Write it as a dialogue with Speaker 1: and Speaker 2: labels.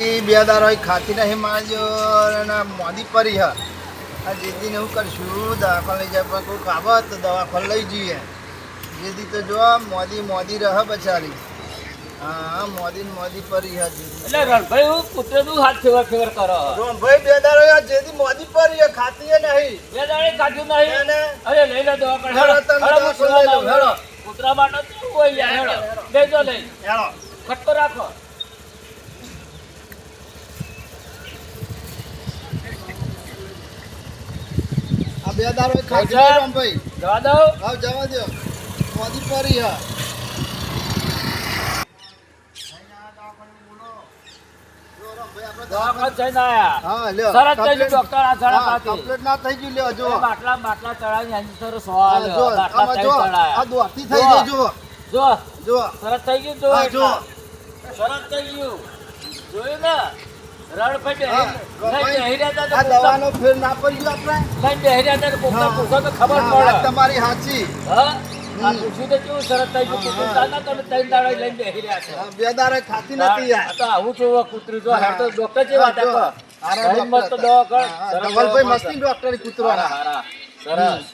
Speaker 1: ઈ હોય ખાતી નહીં મારજો અને મોદી પરી હ. આ જેથી હું કરશું? દવાખાને લઈ જાય પણ કોઈ કાબત તો દવાખાને લઈ જઈએ. જેદી તો જો મોદી મોદી રહ બચારી. હા મોદી મોદી પરી હ
Speaker 2: એટલે રણભાઈ હું કૂતરાનું હાથ ફેવર ફેવર કરો?
Speaker 1: ભાઈ બે દારો જેથી મોદી પરી ખાતી નહીં.
Speaker 2: બે ખાધું નહીં? અરે લઈ લે દવાખાને.
Speaker 1: હેડો,
Speaker 2: કૂતરા માટે શું હોય હેડો લઈ જો લઈ.
Speaker 1: હેડો
Speaker 2: ખટકો રાખો.
Speaker 1: બે દારો ખાતી
Speaker 2: અચ્છા.
Speaker 1: ભાઈ.
Speaker 2: જવા દઉં
Speaker 1: હા જવા દો. મોદી પરી હ.
Speaker 2: સરસ
Speaker 1: હા, થઈ ગયું.
Speaker 2: જોયું ને?
Speaker 1: ભાઈ, દવાનો ફેર ના પડ્યો આપણે.
Speaker 2: લઈને બેહી રહ્યા હતા તો કોકના
Speaker 1: હા.
Speaker 2: પૂછો તો ખબર પડે.
Speaker 1: તમારી સાચી.
Speaker 2: હા? આ પૂછ્યું તો કેવું સરસ થઈ ગયું કૂતરું તમે ત્રણ દાડા લઈને બેહી રહ્યા છો.
Speaker 1: બે દાડે ખાતી નથી
Speaker 2: આ
Speaker 1: યાર.
Speaker 2: તો આવું છું કૂતરું જો
Speaker 1: હા.
Speaker 2: હેડ તો. ડોક્ટર. હતા
Speaker 1: હારા
Speaker 2: ઘણી મસ્ત દવા કર સરસ
Speaker 1: મસ્તી. ડોક્ટર
Speaker 2: હારા, સરસ.